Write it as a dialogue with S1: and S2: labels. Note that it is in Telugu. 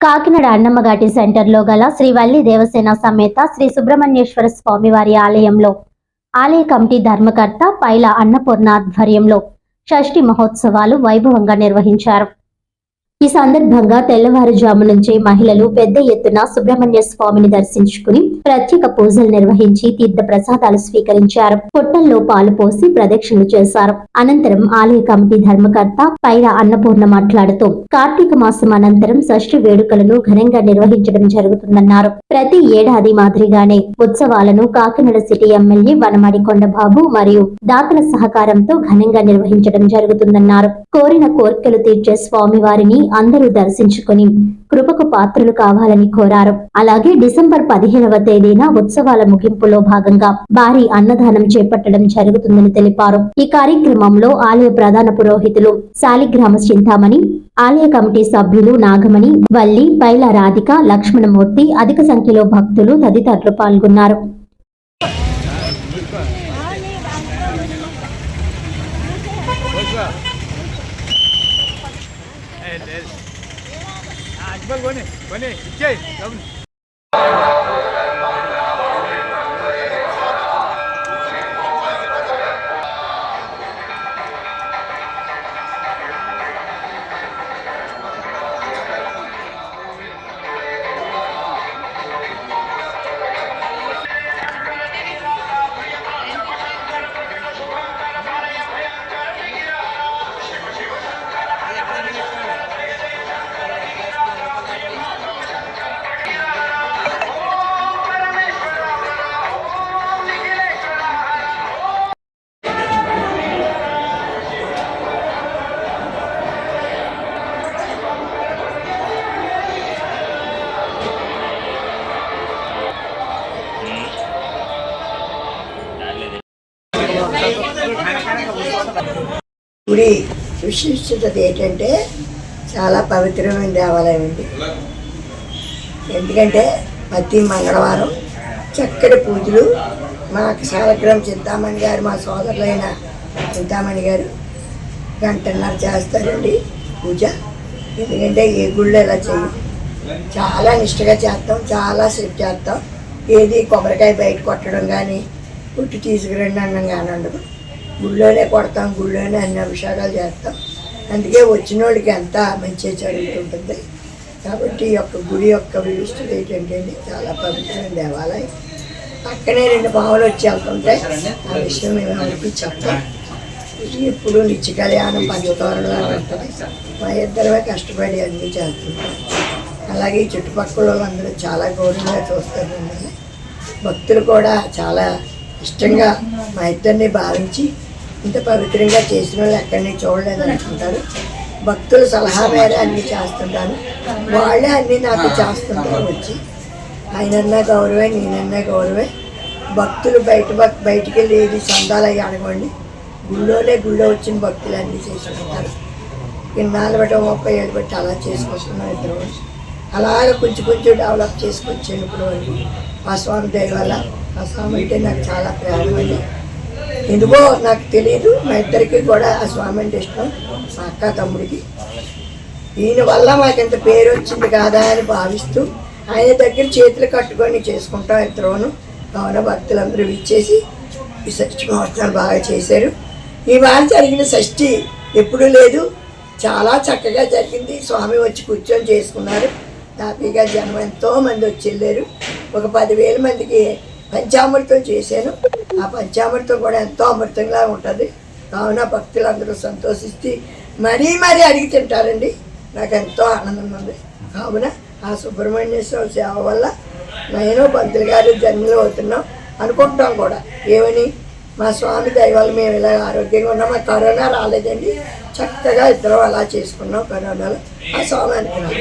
S1: కాకినాడ అన్నమ్మఘాటి సెంటర్లో గల శ్రీవల్లి దేవసేన సమేత శ్రీ సుబ్రహ్మణ్యేశ్వర స్వామివారి ఆలయంలో ఆలయ కమిటీ ధర్మకర్త పైల అన్నపూర్ణ ఆధ్వర్యంలో షష్ఠి మహోత్సవాలు వైభవంగా నిర్వహించారు. ఈ సందర్భంగా తెల్లవారుజాము నుంచి మహిళలు పెద్ద ఎత్తున సుబ్రహ్మణ్య స్వామిని దర్శించుకుని ప్రత్యేక పూజలు నిర్వహించి తీర్థ ప్రసాదాలు స్వీకరించారు. పొట్టల్లో పాలు పోసి ప్రదక్షిణలు చేశారు. అనంతరం ఆలయ కమిటీ ధర్మకర్త పైర అన్నపూర్ణ మాట్లాడుతూ కార్తీక మాసం అనంతరం షష్ఠి వేడుకలను ఘనంగా నిర్వహించడం జరుగుతుందన్నారు. ప్రతి ఏడాది మాదిరిగానే ఉత్సవాలను కాకినాడ సిటీ ఎమ్మెల్యే వనమడి కొండబాబు మరియు దాతల సహకారంతో ఘనంగా నిర్వహించడం జరుగుతుందన్నారు. కోరిన కోర్కెలు తీర్చే స్వామివారిని అందరూ దర్శించుకుని కృపకు పాత్రలు కావాలని కోరారు. అలాగే డిసెంబర్ పదిహేనవ తేదీన ఉత్సవాల ముగింపులో భాగంగా భారీ అన్నదానం చేపట్టడం జరుగుతుందని తెలిపారు. ఈ కార్యక్రమంలో ఆలయ ప్రధాన పురోహితులు శాలిగ్రామ చింతామణి ఆలయ కమిటీ సభ్యులు నాగమణి వల్లి పైల రాధిక లక్ష్మణమూర్తి అధిక సంఖ్యలో భక్తులు తదితరులు పాల్గొన్నారు.
S2: అజ్మల్ కొని కొని ఇచ్చేయి
S3: గుడి విశిష్టత ఏంటంటే చాలా పవిత్రమైన దేవాలయం అండి. ఎందుకంటే ప్రతి మంగళవారం చక్కటి పూజలు మా సాలగ్రామ్ చింతామణి గారు మా సోదరులైన చింతామణి గారు గంటన్నర చేస్తారండి పూజ. ఎందుకంటే ఏ గుళ్ళు ఇలా చేయం చాలా నిష్టగా చేస్తాం చాలా సేపు చేస్తాం. ఏది కొబ్బరికాయ బయట కొట్టడం కానీ పుట్టి తీసుకురండి అన్నం కానీ ఉండదు గుళ్ళోనే కొడతాం గుళ్ళోనే అన్ని అభిషేకాలు చేస్తాం. అందుకే వచ్చిన వాళ్ళకి ఎంత మంచిగా జరుగుతుంటుంది. కాబట్టి ఈ యొక్క గుడి యొక్క విశిష్టత ఏంటంటే అండి చాలా పవిత్రమైన దేవాలయం. పక్కనే రెండు భావాలు వచ్చి వెళ్తుంటే ఆ విషయం మేము అనిపి చెప్తాం ఇప్పుడు నిత్య కళ్యాణం పంచతోరణం అని ఉంటుంది మా ఇద్దరమే కష్టపడి అన్నీ చేస్తుంటాం. అలాగే చుట్టుపక్కల వాళ్ళందరూ చాలా గౌరవంగా చూస్తారు మమ్మల్ని భక్తులు కూడా చాలా ఇష్టంగా మా ఇద్దరిని భావించి ఇంత పవిత్రంగా చేసిన వాళ్ళు ఎక్కడిని చూడలేదు అనుకుంటారు. భక్తుల సలహా మేర అన్నీ చేస్తుంటాను వాళ్ళే అన్నీ నాకు చేస్తుంటారు వచ్చి. ఆయనన్నా గౌరవే నేనన్నా గౌరవే. భక్తులు బయట బయటికి వెళ్ళి సందాలు చందాలు అయ్యి అనుకోండి గుళ్ళోనే గుళ్ళో వచ్చిన భక్తులు అన్నీ చేసుకుంటారు. ఇన్నాళ్ళు బట్టి ముప్పై ఏళ్ళు బట్టి అలా చేసుకొస్తున్నాం ఇద్దరు అలాగ కొంచెం కొంచెం డెవలప్ చేసుకొచ్చాను ఇప్పుడు వరకు ఆ స్వామి దయ వల్ల. ఆ స్వామి అంటే నాకు చాలా ప్రేమ అండి. ఎందుకో నాకు తెలియదు మా ఇద్దరికి కూడా ఆ స్వామి అంటే ఇష్టం మా అక్క తమ్ముడికి. ఈయన వల్ల ఇంత పేరు వచ్చింది కాదా అని భావిస్తూ ఆయన దగ్గర చేతులు కట్టుకొని చేసుకుంటాం ఇద్దరును కావున భక్తులందరూ ఇచ్చేసి ఈ షష్ఠి మహోత్సవాలు బాగా చేశారు. ఇవాళ జరిగిన షష్ఠి ఎప్పుడూ లేదు. చాలా చక్కగా జరిగింది. స్వామి వచ్చి కూర్చొని చేసుకున్నారు. హ్యాపీగా జనం ఎంతో మంది వచ్చి వెళ్ళారు. ఒక పదివేల మందికి పంచామృతం చేశాను. ఆ పంచామృతం కూడా ఎంతో అమృతంగా ఉంటుంది. కావున భక్తులందరూ సంతోషిస్తే మరీ మరీ అడిగి తింటారండి. నాకు ఎంతో ఆనందం ఉంది. కావున ఆ సుబ్రహ్మణ్యేశ్వర సేవ వల్ల నేను పంతులు గారు జన్మలో అవుతున్నాం అనుకుంటాం కూడా. ఏమని? మా స్వామి దైవాలు మేము ఇలా ఆరోగ్యంగా ఉన్నాం. మా కరోనా రాలేదండి. చక్కగా ఇద్దరం అలా చేసుకున్నాం కరోనాలో. ఆ స్వామి అనుకున్నాం.